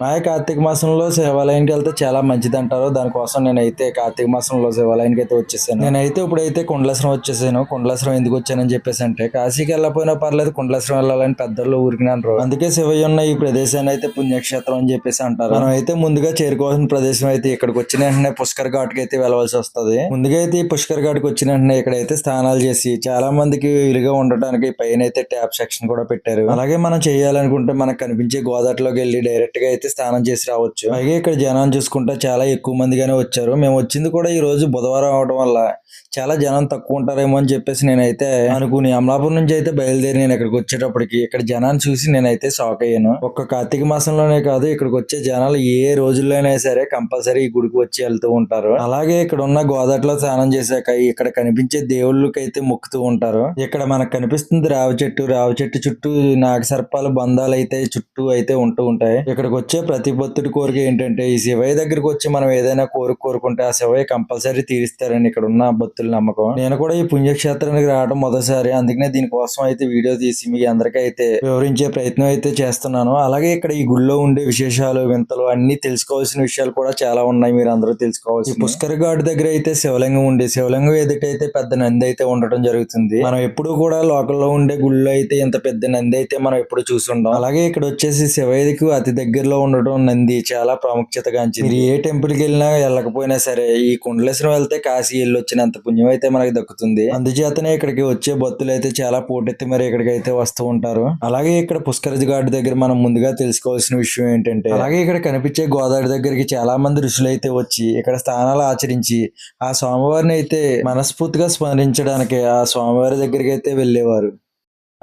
మాయ కార్తీక మాసంలో శివాలయానికి వెళ్తే చాలా మంచిది అంటారు దానికోసం నేనైతే కార్తీక మాసంలో శివాలయానికి అయితే వచ్చేసాను. నేనైతే ఇప్పుడైతే కుండలేశ్వరం వచ్చేసాను. కుండలేశ్వరం ఎందుకు వచ్చానని చెప్పేసి అంటే కాశీకి వెళ్ళకపోయినా పర్లేదు కుండలేశ్వరం వెళ్ళాలని పెద్దలు ఊరికినారు అందుకే శివయ్య ఉన్న ఈ ప్రదేశాన్ని అయితే పుణ్యక్షేత్రం అని చెప్పేసి అంటారు. మనం అయితే ముందుగా చేరుకోవాల్సిన ప్రదేశం అయితే ఇక్కడికి వచ్చిన వెంటనే పుష్కర్ ఘాట్కి అయితే వెళ్ళవలసి వస్తుంది. ముందుగా అయితే ఈ పుష్కర్ ఘాట్కి వచ్చిన వెంటనే ఇక్కడైతే స్నానాలు చేసి చాలా మందికి వీలుగా ఉండటానికి పైన అయితే ట్యాప్ సెక్షన్ కూడా పెట్టారు. అలాగే మనం చేయాలనుకుంటే మనకు కనిపించే గోదావరిలోకి వెళ్ళి డైరెక్ట్గా అయితే స్నానం చేసి రావచ్చు. అలాగే ఇక్కడ జనం చూసుకుంటే చాలా ఎక్కువ మందిగానే వచ్చారు. మేము వచ్చింది కూడా ఈ రోజు బుధవారం అవడం వల్ల చాలా జనం తక్కువ ఉంటారేమో అని చెప్పేసి నేనైతే అనుకుని అమలాపురం నుంచి అయితే బయలుదేరి నేను ఇక్కడికి వచ్చేటప్పటికి ఇక్కడ జనాన్ని చూసి నేనైతే షాక్ అయ్యాను. ఒక్క కార్తీక మాసంలోనే కాదు ఇక్కడికి వచ్చే జనాలు ఏ రోజుల్లో అయినా సరే కంపల్సరీ ఈ గుడికి వచ్చి వెళ్తూ ఉంటారు. అలాగే ఇక్కడ ఉన్న గోదావరిలో స్నానం చేశాక ఇక్కడ కనిపించే దేవుళ్ళకి అయితే మొక్కుతూ ఉంటారు. ఇక్కడ మనకు కనిపిస్తుంది రావి చెట్టు. రావి చెట్టు చుట్టూ నాగసర్పాలు బంధాలు అయితే చుట్టూ అయితే ఉంటూ ఉంటాయి. ఇక్కడికి ప్రతి భక్తుడి కోరిక ఏంటంటే ఈ శివయ్య దగ్గరికి వచ్చి మనం ఏదైనా కోరిక కోరుకుంటే ఆ శివయ్య కంపల్సరీ తీరుస్తారని ఇక్కడ ఉన్న భక్తుల నమ్మకం. నేను కూడా ఈ పుణ్యక్షేత్రానికి రావడం మొదటిసారి. అందుకనే దీనికోసం అయితే వీడియో తీసి మీ అందరికీ అయితే వివరించే ప్రయత్నం అయితే చేస్తున్నాను. అలాగే ఇక్కడ ఈ గుళ్ళో ఉండే విశేషాలు వింతలు అన్ని తెలుసుకోవాల్సిన విషయాలు కూడా చాలా ఉన్నాయి. మీరు అందరూ తెలుసుకోవాల్సి పుష్కర్ ఘాట్ దగ్గర అయితే శివలింగం ఉండే. శివలింగం ఎదుటైతే అయితే పెద్ద నంది అయితే ఉండటం జరుగుతుంది. మనం ఎప్పుడు కూడా లోకల్లో ఉండే గుళ్ళో అయితే ఇంత పెద్ద నంది అయితే మనం ఎప్పుడు చూసుండం అలాగే ఇక్కడ వచ్చేసి శివయ్యకు అతి దగ్గరలో ఉండటం నంది చాలా ప్రాముఖ్యతగాంచింది మీరు ఏ టెంపుల్కి వెళ్ళినా వెళ్ళకపోయినా సరే ఈ కుండలేశ్వరం వెళ్తే కాశీ వెళ్ళి వచ్చినంత పుణ్యం అయితే మనకి దక్కుతుంది. అందుచేతనే ఇక్కడికి వచ్చే భక్తులు అయితే చాలా పోటెత్తి మరి ఇక్కడికి అయితే వస్తూ ఉంటారు. అలాగే ఇక్కడ పుష్కరజ్ ఘాట్ దగ్గర మనం ముందుగా తెలుసుకోవాల్సిన విషయం ఏంటంటే అలాగే ఇక్కడ కనిపించే గోదావరి దగ్గరికి చాలా మంది ఋషులు అయితే వచ్చి ఇక్కడ స్థానాలు ఆచరించి ఆ స్వామివారిని అయితే మనస్ఫూర్తిగా స్మరించడానికి ఆ స్వామివారి దగ్గరికి అయితే వెళ్ళేవారు.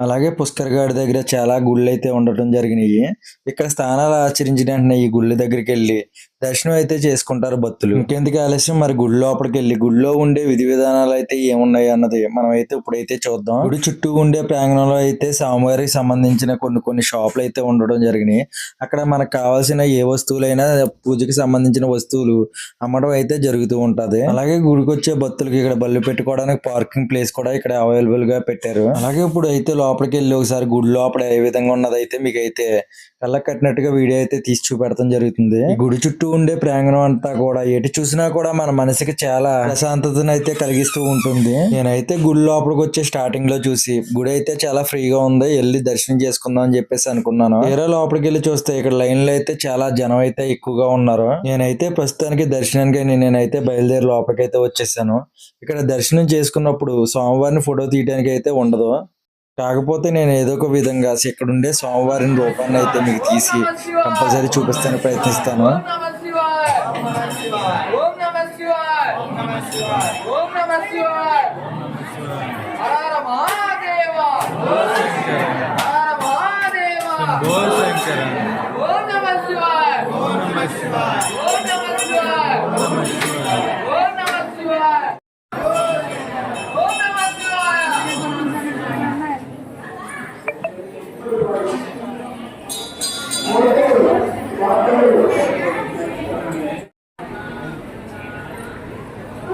అలాగే పుష్కర్ గాడి దగ్గర చాలా గుళ్ళు అయితే ఉండటం జరిగినాయి. ఇక్కడ స్థానాలు ఆచరించిన వెంటనే ఈ గుళ్ళ దగ్గరికి వెళ్ళి దర్శనం అయితే చేసుకుంటారు భక్తులు. ఇంకెందుకు ఆలస్యం? మరి గుడి లోపలికి వెళ్ళి గుడిలో ఉండే విధి విధానాలు అయితే ఏమున్నాయి అన్నది మనం అయితే ఇప్పుడైతే చూద్దాం. గుడి చుట్టూ ఉండే ప్రాంగణంలో అయితే స్వామివారికి సంబంధించిన కొన్ని కొన్ని షాపులు అయితే ఉండడం జరిగినాయి. అక్కడ మనకు కావాల్సిన ఏ వస్తువులైనా పూజకి సంబంధించిన వస్తువులు అమ్మడం అయితే జరుగుతూ ఉంటది. అలాగే గుడికి వచ్చే భక్తులకి ఇక్కడ బళ్ళు పెట్టుకోవడానికి పార్కింగ్ ప్లేస్ కూడా ఇక్కడ అవైలబుల్గా పెట్టారు. అలాగే ఇప్పుడు అయితే లోపలికి వెళ్ళి ఒకసారి గుడి లోపల ఏ విధంగా ఉన్నదైతే మీకైతే మీకు అయితే కళ్ళ కట్టినట్టుగా వీడియో అయితే తీసి చూపెడతాం జరుగుతుంది. గుడి చుట్టూ ఉండే ప్రాంగణం అంతా కూడా ఎటు చూసినా కూడా మన మనసుకి చాలా ప్రశాంతతను అయితే కలిగిస్తూ ఉంటుంది. నేనైతే గుడి లోపలికి వచ్చే స్టార్టింగ్లో చూసి గుడి అయితే చాలా ఫ్రీగా ఉంది వెళ్ళి దర్శనం చేసుకుందాం అని చెప్పేసి అనుకున్నాను. వేరే లోపలికి వెళ్ళి చూస్తే ఇక్కడ లైన్లో అయితే చాలా జనం అయితే ఎక్కువగా ఉన్నారు. నేనైతే ప్రస్తుతానికి దర్శనానికి నేనైతే బయలుదేరి లోపలికి అయితే వచ్చేసాను. ఇక్కడ దర్శనం చేసుకున్నప్పుడు స్వామివారిని ఫోటో తీయడానికి అయితే ఉండదు. కాకపోతే నేను ఏదో ఒక విధంగా ఇక్కడ ఉండే స్వామివారిని రూపాన్ని అయితే మీకు తీసి కంపల్సరీ చూపిస్తాను ప్రయత్నిస్తాను. ఓం నమ శివాయ ఓం నమ శివాయ ఓం నమ శివాయ ఓం నమ శివాయ హర హర మహాదేవ హర మహాదేవ ఓం నమ శివాయ ఓం నమ శివాయ ఓం నమ శివాయ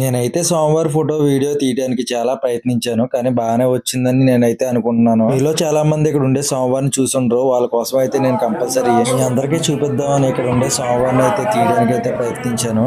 నేనైతే సోమవారం ఫోటో వీడియో తీయడానికి చాలా ప్రయత్నించాను కానీ బాగానే వచ్చిందని నేనైతే అనుకుంటున్నాను. మీలో చాలా మంది ఇక్కడ ఉండే సోమవారం చూసుండ్రు. వాళ్ళ కోసం అయితే నేను కంపల్సరీ మీ అందరికీ చూపిద్దామని ఇక్కడ ఉండే సోమవారం అయితే తీయడానికి అయితే ప్రయత్నించాను.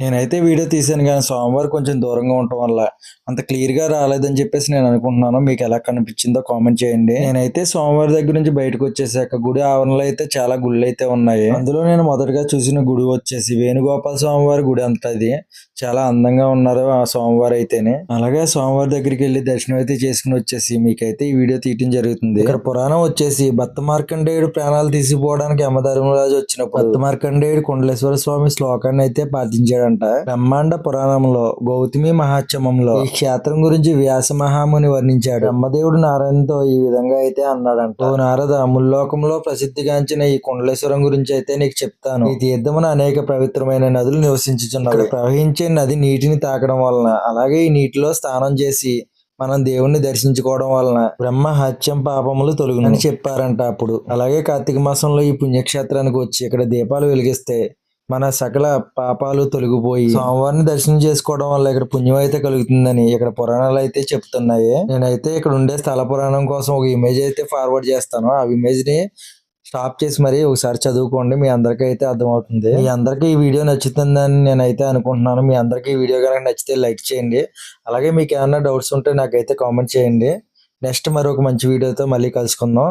నేనైతే వీడియో తీసాను కానీ సోమవారం కొంచెం దూరంగా ఉండటం వల్ల అంత క్లియర్గా రాలేదని చెప్పేసి నేను అనుకుంటున్నాను. మీకు ఎలా కనిపించిందో కామెంట్ చేయండి. నేనైతే సోమవారం దగ్గర నుంచి బయటకు వచ్చేసాక గుడి ఆవరణలో అయితే చాలా గుళ్ళు అయితే ఉన్నాయి. అందులో నేను మొదటగా చూసిన గుడి వచ్చేసి వేణుగోపాల స్వామివారి గుడి అంతది చాలా అందంగా ఉన్నారు ఆ సోమవారం అయితేనే. అలాగే సోమవారం దగ్గరికి వెళ్ళి దర్శనం అయితే చేసుకుని వచ్చేసి మీకైతే ఈ వీడియో తీయటం జరుగుతుంది. ఇక్కడ పురాణం వచ్చేసి భక్త మార్కండేయుడు ప్రాణాలు తీసిపోవడానికి యమధర్మరాజు వచ్చినప్పుడు భక్త మార్కండేయుడు కుండలేశ్వర స్వామి శ్లోకాన్ని అయితే పాటించాడంట బ్రహ్మాండ పురాణంలో గౌతమి మహాత్యమంలో ఈ క్షేత్రం గురించి వ్యాస మహాముని వర్ణించాడు. బ్రహ్మదేవుడు నారాయణతో ఈ విధంగా అయితే అన్నాడంట. ఓ నారద ముల్లోకంలో ప్రసిద్ధిగాంచిన ఈ కుండలేశ్వరం గురించి అయితే నీకు చెప్తాను. ఈ తీర్థమున అనేక పవిత్రమైన నదులు నివసించుచున్నాయి ఇక్కడ ప్రవహించే నది నీటిని తాకడం వలన అలాగే ఈ నీటిలో స్నానం చేసి మనం దేవుణ్ణి దర్శించుకోవడం వలన బ్రహ్మ హత్యం పాపములు తొలగును అని చెప్పారంట అప్పుడు. అలాగే కార్తీక మాసంలో ఈ పుణ్యక్షేత్రానికి వచ్చి ఇక్కడ దీపాలు వెలిగిస్తే మన సకల పాపాలు తొలగిపోయి స్వామివారిని దర్శనం చేసుకోవడం వల్ల ఇక్కడ పుణ్యం అయితే కలుగుతుందని ఇక్కడ పురాణాలు అయితే చెప్తున్నాయి. నేనైతే ఇక్కడ ఉండే స్థల పురాణం కోసం ఒక ఇమేజ్ అయితే ఫార్వర్డ్ చేస్తాను. ఆ ఇమేజ్ని స్టాప్ చేసి మరి ఒకసారి చదువుకోండి. మీ అందరికీ అయితే అర్థమవుతుంది. మీ అందరికీ ఈ వీడియో నచ్చుతుందని నేనైతే అనుకుంటున్నాను. మీ అందరికీ ఈ వీడియో కనుక నచ్చితే లైక్ చేయండి. అలాగే మీకు ఏమైనా డౌట్స్ ఉంటే నాకైతే కామెంట్ చేయండి. నెక్స్ట్ మరొక మంచి వీడియోతో మళ్ళీ కలుసుకుందాం.